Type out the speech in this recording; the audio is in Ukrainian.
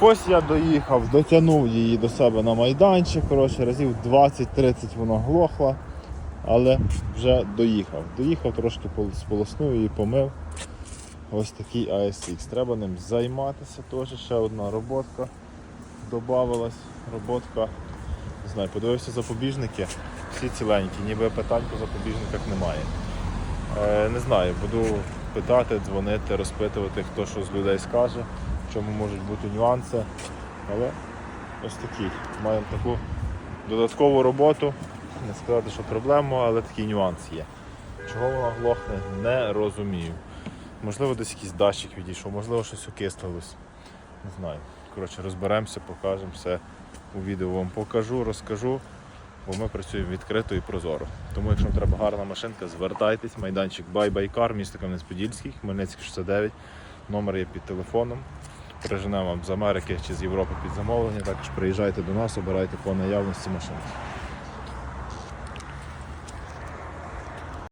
Ось я доїхав, дотягнув її до себе на майданчик. Коротше, разів 20-30 вона глохла, але вже доїхав. Доїхав, трошки пол- сполоснув її, помив. Ось такий ASX. Треба ним займатися теж. Ще одна роботка додавалась. Роботка. Не знаю, подивився запобіжники, всі ціленькі, ніби питань по запобіжниках немає. Е, не знаю, буду питати, дзвонити, розпитувати, хто що з людей скаже, чому можуть бути нюанси. Але ось такі. Маємо таку додаткову роботу. Не сказати, що проблему, але такий нюанс є. Чого вона глохне, не розумію. Можливо, десь якийсь датчик відійшов, можливо, щось окислилось. Не знаю. Коротше, розберемося, покажемо все у відео вам покажу, розкажу. Бо ми працюємо відкрито і прозоро. Тому, якщо вам треба гарна машинка, звертайтесь. Майданчик Bye місто Кам'янець-Подільський, Хмельницький 69. Номер є під телефоном. Переженемо вам з Америки чи з Європи під замовлення. Також приїжджайте до нас, обирайте по наявності машинки.